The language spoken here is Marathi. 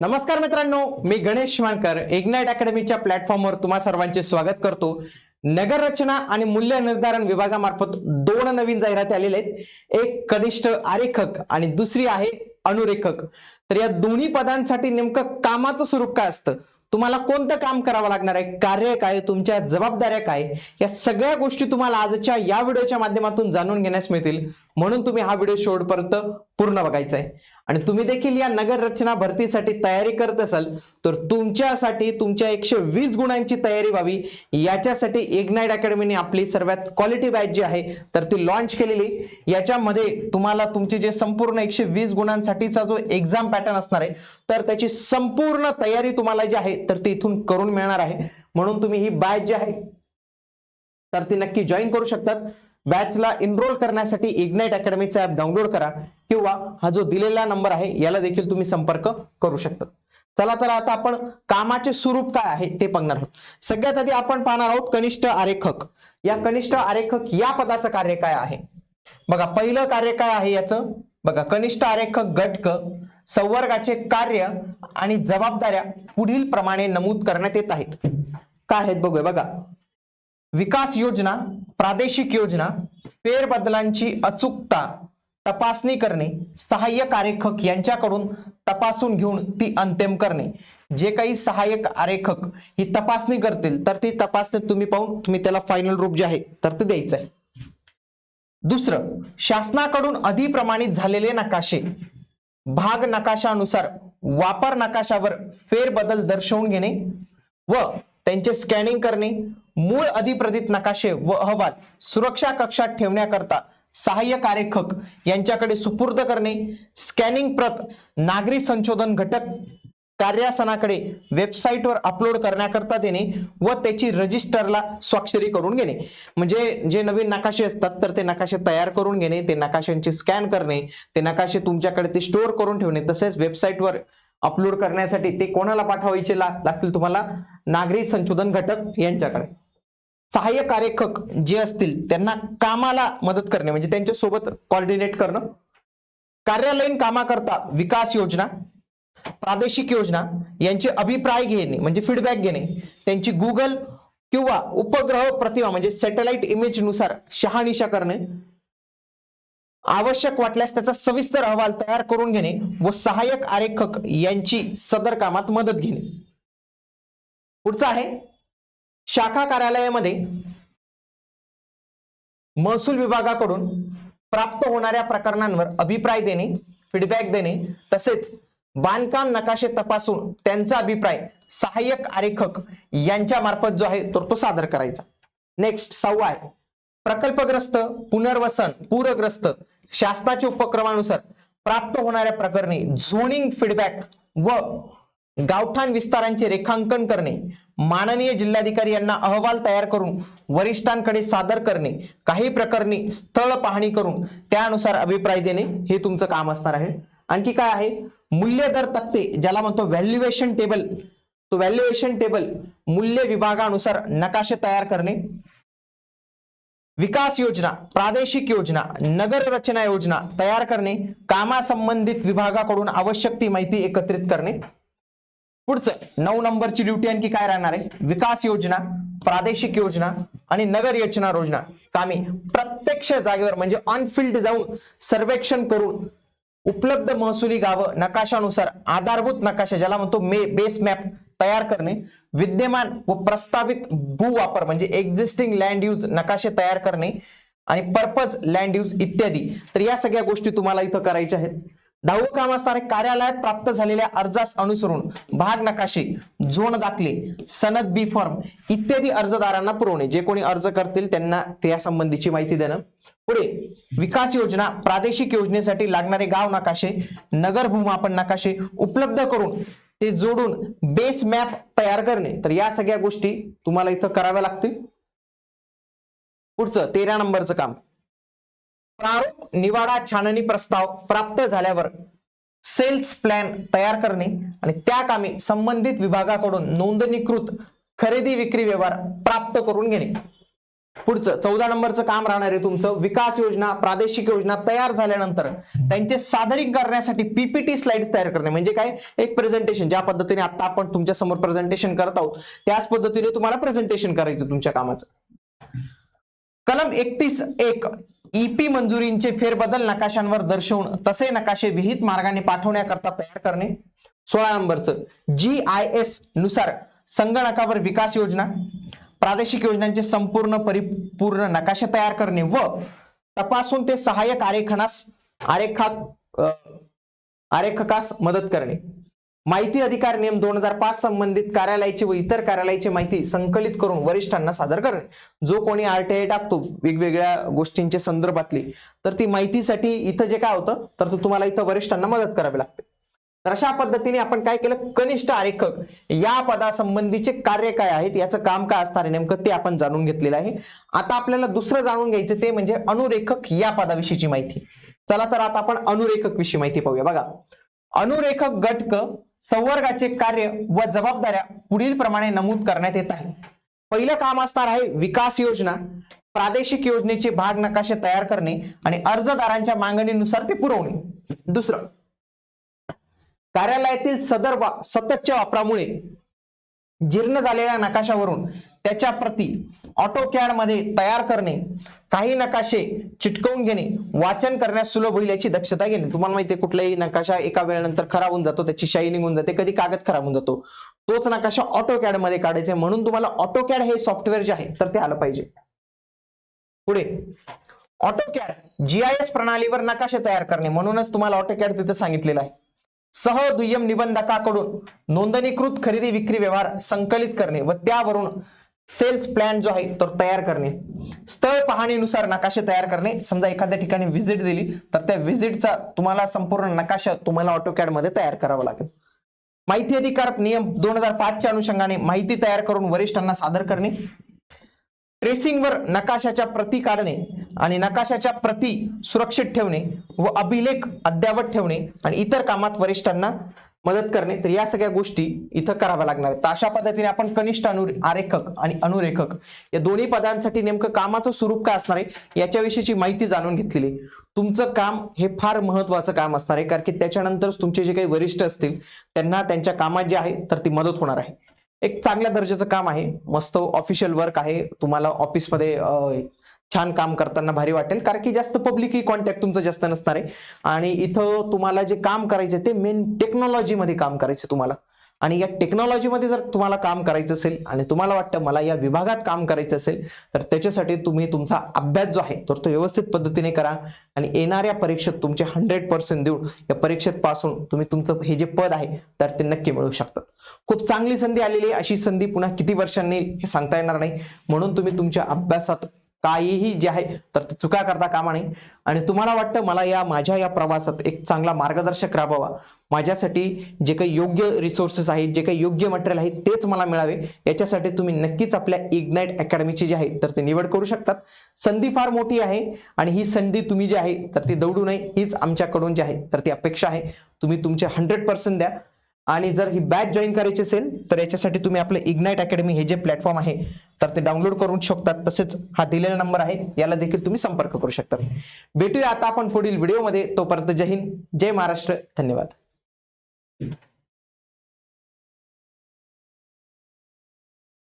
नमस्कार मित्रांनो मी गणेश मानकर इग्नाइट अकॅडमीच्या प्लॅटफॉर्मवर तुम्हा सर्वांचे स्वागत करतो. नगर रचना आणि मूल्य निर्धारण विभागामार्फत दोन नवीन जाहिराती आलेल्या आहेत. एक कनिष्ठ आरेखक आणि दुसरी आहे अनुरेखक. तर या दोन्ही पदांसाठी नेमकं कामाचं स्वरूप काय असतं? तुम्हाला कोणतं काम करावं लागणार आहे? कार्य काय? तुमच्या जबाबदाऱ्या काय? या सगळ्या गोष्टी तुम्हाला आजच्या या व्हिडिओच्या माध्यमातून जाणून घेण्यास मिळतील. म्हणून तुम्ही हा व्हिडिओ शेवटपर्यंत पूर्ण बघायचा आहे. आणि तुम्ही देखील या नगर रचना भरतीसाठी तयारी करत असाल तर तुमच्यासाठी तुमच्या एकशे वीस गुणांची तयारी व्हावी. याच्यासाठी इग्नाइट अकॅडमीने आपली सर्वात क्वालिटी बॅच जी आहे तर ती लॉन्च केलेली. याच्यामध्ये तुम्हाला तुमची जे संपूर्ण एकशे वीस गुणांसाठीचा जो एक्झाम पॅटर्न असणार आहे तर त्याची संपूर्ण तयारी तुम्हाला जी आहे तर ती इथून करून मिळणार आहे. म्हणून तुम्ही ही बॅच जी आहे तर ती नक्की जॉईन करू शकतात. बॅचला इनरोल करण्यासाठी इग्नाइट अकॅडमीचा ऍप डाउनलोड करा किंवा हा जो दिलेला नंबर आहे याला देखील तुम्ही संपर्क करू शकता. चला तर आता आपण कामाचे स्वरूप काय आहे ते बघणार आहोत. सगळ्यात आधी आपण पाहणार आहोत कनिष्ठ आरेखक. या कनिष्ठ आरेखक या पदाचं कार्य काय आहे? बघा पहिलं कार्य काय आहे याचं? बघा कनिष्ठ आरेखक घटक संवर्गाचे कार्य आणि जबाबदाऱ्या पुढील प्रमाणे नमूद करण्यात येत आहेत. काय आहेत बघूया बघा. विकास योजना प्रादेशिक योजना फेरबदलांची अचूकता तपासणी करणे सहाय्यक आरेखक यांच्याकडून तपासून घेऊन ती अंतिम करणे. जे काही सहाय्यक आरेखक ही तपासणी करतील तर ती तपासणी तुम्ही पाहून तुम्ही त्याला फायनल रूप जे आहे तर ते द्यायचं आहे. दुसरं शासनाकडून अधिप्रमाणित झालेले नकाशे. भाग नकाशानुसार वापर नकाशावर फेरबदल दर्शवून घेणे व त्यांचे स्कॅनिंग करणे मूळ अधिप्रदित नकाशे व अहवाल सुरक्षा कक्षात ठेवण्याकरता सहाय्यक आरेखक यांच्याकडे सुपूर्द करणे स्कॅनिंग प्रत नागरी संशोधन घटक कार्यासनाकडे वेबसाईटवर अपलोड करण्याकरता देणे व त्याची रजिस्टरला स्वाक्षरी करून घेणे. म्हणजे जे नवीन नकाशे असतात तर ते नकाशे तयार करून घेणे ते नकाशांचे स्कॅन करणे ते नकाशे तुमच्याकडे ते स्टोअर करून ठेवणे. तसेच वेबसाईटवर अपलोड करण्यासाठी ते कोणाला पाठवायचे लागतील तुम्हाला? नागरी संशोधन घटक यांच्याकडे. सहाय्यक आरेखक जे असतील त्यांना कामाला मदत करणे म्हणजे त्यांच्यासोबत कॉर्डिनेट करणं. कार्यालयीन कामाकरता विकास योजना प्रादेशिक योजना यांचे अभिप्राय घेणे म्हणजे फीडबॅक घेणे. त्यांची गुगल किंवा उपग्रह प्रतिमा म्हणजे सॅटेलाइट इमेजनुसार शहानिशा करणे. आवश्यक वाटल्यास त्याचा सविस्तर अहवाल तयार करून घेणे व सहाय्यक आरेखक यांची सदर कामात मदत घेणे. पुढचं आहे शाखा कार्यालयामध्ये महसूल विभागाकडून प्राप्त होणाऱ्या प्रकरणांवर अभिप्राय देणे फीडबॅक देणे तसेच बांधकाम नकाशे तपासून त्यांचा अभिप्राय सहाय्यक आरेखक यांच्या मार्फत जो आहे तर तो सादर करायचा. नेक्स्ट सहावा आहे. प्रकल्पग्रस्त पुनर्वसन पूरग्रस्त शासनाच्या उपक्रमानुसार प्राप्त होणाऱ्या प्रकरणी झोनिंग फीडबॅक व गावठाण विस्तारांचे रेखांकन करणे माननीय जिल्हाधिकारी यांना अहवाल तयार करून वरिष्ठांकडे सादर करणे काही प्रकरणी स्थळ पाहणी करून त्यानुसार अभिप्राय देणे हे तुमचं काम असणार आहे. आणखी काय आहे? मूल्य दर तक्ते ज्याला म्हणतो व्हॅल्युएशन टेबल तो व्हॅल्युएशन टेबल मूल्य विभागानुसार नकाशे तयार करणे विकास योजना प्रादेशिक योजना नगर रचना योजना तयार करणे कामासंबंधित विभागाकडून आवश्यक ती माहिती एकत्रित करणे. पुढचं नऊ नंबरची ड्युटी आणखी काय राहणार आहे? विकास योजना प्रादेशिक योजना आणि नगर योजना योजना. कामी प्रत्यक्ष जागेवर म्हणजे ऑन फील्ड जाऊन सर्वेक्षण करून उपलब्ध महसुली गावं नकाशानुसार आधारभूत नकाशा ज्याला म्हणतो मे बेस मॅप तयार करणे विद्यमान व प्रस्तावित भूवापर म्हणजे एक्झिस्टिंग लँड यूज नकाशे तयार करणे आणि पर्पज लँड यूज इत्यादी. तर या सगळ्या गोष्टी तुम्हाला इथं करायच्या आहेत. दहावं काम असणारे कार्यालयात प्राप्त झालेल्या अर्जास अनुसरून भाग नकाशे झोन दाखले सनद बी फॉर्म इत्यादी अर्जदारांना पुरवणे. जे कोणी अर्ज करतील त्यांना त्या संबंधीची माहिती देणं. पुढे विकास योजना प्रादेशिक योजनेसाठी लागणारे गाव नकाशे नगर भूमापन नकाशे उपलब्ध करून ते जोडून बेस मॅप तयार करणे. तर या सगळ्या गोष्टी तुम्हाला इथं कराव्या लागतील. पुढचं तेरा नंबरचं काम. प्रारूप निवाडा छाननी प्रस्ताव प्राप्त झाल्यावर सेल्स प्लॅन तयार करणे आणि त्या कामी संबंधित विभागाकडून नोंदणीकृत खरेदी विक्री व्यवहार प्राप्त करून घेणे. पुढचं चौदा नंबरचं काम राहणार आहे तुमचं. विकास योजना प्रादेशिक योजना तयार झाल्यानंतर त्यांचे सादरीकरण करण्यासाठी पीपीटी स्लाइड्स तयार करणे. म्हणजे काय? एक प्रेझेंटेशन ज्या पद्धतीने आता आपण तुमच्यासमोर प्रेझेंटेशन करत आहोत त्याच पद्धतीने तुम्हाला प्रेझेंटेशन करायचं तुमच्या कामाचं. कलम एकतीस एक ईपी मंजुरींचे फेरबदल नकाशांवर दर्शवून तसे नकाशे विहित मार्गाने पाठवण्याकरता तयार करणे. सोळा नंबरचं जी आय एसनुसार संगणकावर विकास योजना. प्रादेशिक योजनांचे संपूर्ण परिपूर्ण नकाशे तयार करणे व तपासून ते सहाय्यक आरेखनास आरेखा आरेखकास मदत करणे. माहिती अधिकार नियम दोन हजार पाच संबंधित कार्यालयाची व इतर कार्यालयाची माहिती संकलित करून वरिष्ठांना सादर करणे. जो कोणी आरटीआय टाकतो वेगवेगळ्या गोष्टींच्या संदर्भातली तर ती माहितीसाठी इथं जे काय होतं तर तो तुम्हाला इथं वरिष्ठांना मदत करावी लागते. तर अशा पद्धतीने आपण काय केलं? कनिष्ठ आरेखक या पदासंबंधीचे कार्य काय आहेत? याचं काम काय असणार आहे? नेमकं ते आपण जाणून घेतलेलं आहे. आता आपल्याला दुसरं जाणून घ्यायचं ते म्हणजे अनुरेखक या पदाविषयीची माहिती. चला तर आता आपण अनुरेखक विषयी माहिती पाहूया. बघा अनुरेखक घटक संवर्गाचे कार्य व जबाबदाऱ्या पुढील प्रमाणे नमूद करण्यात येत आहे. पहिलं काम असणार आहे विकास योजना प्रादेशिक योजनेचे भाग नकाशे तयार करणे आणि अर्जदारांच्या मागणीनुसार ते पुरवणे. दुसरं कार्यालयातील सदर वा- सततच्या वापरामुळे जीर्ण झालेल्या नकाशावरून त्याच्या प्रती ऑटोकॅडमध्ये तयार करणे काही नकाशे चिटकवून घेणे वाचन करण्यास सुलभ होईल याची दक्षता घेणे. तुम्हाला माहिती आहे कुठलाही नकाशा एका वेळेनंतर खराब होऊन जातो त्याची शाईनिंग होऊन जाते कधी कागद खराब होऊन जातो. तोच नकाशा ऑटोकॅडमध्ये काढायचा आहे. म्हणून तुम्हाला ऑटोकॅड हे सॉफ्टवेअर जे आहे तर ते आलं पाहिजे. पुढे. ऑटोकॅड जीआयएस प्रणालीवर नकाशे तयार करणे. म्हणूनच तुम्हाला ऑटोकॅड तिथे सांगितलेलं आहे. सह दुय्यम निबंधकाकडून नोंदणीकृत खरेदी विक्री व्यवहार संकलित करणे व त्यावरून सेल्स प्लॅन जो आहे तो तयार करणे. स्थळ पाहणीनुसार नकाशे तयार करणे. समजा एखाद्या ठिकाणी व्हिजिट दिली तर त्या व्हिजिटचा तुम्हाला संपूर्ण नकाशा तुम्हाला ऑटोकॅडमध्ये तयार करावा लागेल. माहिती अधिकार नियम दोन हजार पाचच्या अनुषंगाने माहिती तयार करून वरिष्ठांना सादर करणे. ट्रेसिंगवर नकाशाच्या प्रती काढणे. आणि नकाशाच्या प्रती सुरक्षित ठेवणे व अभिलेख अद्यावत ठेवणे आणि इतर कामात वरिष्ठांना मदत करणे तर या सगळ्या गोष्टी इथं कराव्या लागणार आहेत. तर अशा पद्धतीने आपण कनिष्ठ अनु आरेखक आणि अनुरेखक या दोन्ही पदांसाठी नेमकं कामाचं स्वरूप काय असणार आहे याच्याविषयीची माहिती जाणून घेतलेली आहे. तुमचं काम हे फार महत्वाचं काम असणार आहे कारण की त्याच्यानंतरच तुमचे जे काही वरिष्ठ असतील त्यांना त्यांच्या कामात जे आहे तर ती मदत होणार आहे. एक चांगल्या दर्जाचं काम आहे. मस्त ऑफिशियल वर्क आहे. तुम्हाला ऑफिसमध्ये छान काम करताना भारी वाटेल कारण की जास्त पब्लिक कॉन्टॅक्ट तुमचं जास्त नसणार आहे. आणि इथं तुम्हाला जे काम करायचे ते मेन टेक्नॉलॉजीमध्ये काम करायचं तुम्हाला. आणि या टेक्नॉलॉजीमध्ये जर तुम्हाला काम करायचं असेल आणि तुम्हाला वाटतं मला या विभागात काम करायचं असेल तर त्याच्यासाठी तुम्ही तुमचा अभ्यास जो आहे तर तो व्यवस्थित पद्धतीने करा. आणि येणाऱ्या परीक्षेत तुमचे हंड्रेड पर्सेंट देऊन या परीक्षेत पासून तुम्ही तुमचं हे जे पद आहे तर ते नक्की मिळू शकतात. खूप चांगली संधी आलेली आहे. अशी संधी पुन्हा किती वर्षांनी हे सांगता येणार नाही. म्हणून तुम्ही तुमच्या अभ्यासात काहीही जे आहे तर चुका करता कामा नये. आणि तुम्हाला वाटतं मला या माझ्या या प्रवासात एक चांगला मार्गदर्शक राबवा. माझ्यासाठी जे काही योग्य रिसोर्सेस आहेत जे काही योग्य मटेरियल आहे तेच मला मिळावे. याच्यासाठी तुम्ही नक्कीच आपल्या इग्नाइट अकॅडमीची जी आहे तर ते निवड करू शकतात. संधी फार मोठी आहे आणि ही संधी तुम्ही जी आहे तर ती दौडू नये. हीच आमच्याकडून जी आहे तर ती अपेक्षा आहे. तुम्ही तुमचे हंड्रेड पर्सेंट द्या. आणि जर ही बॅच जॉईन करायची असेल तर याच्यासाठी तुम्ही आपलं इग्नाइट अकॅडमी हे जे प्लॅटफॉर्म आहे तर ते डाउनलोड करून शकतात. तसेच हा दिलेला नंबर आहे याला देखील तुम्ही संपर्क करू शकतात. भेटूया आता आपण पुढील व्हिडिओमध्ये तोपर्यंत जय हिंद जय महाराष्ट्र. धन्यवाद.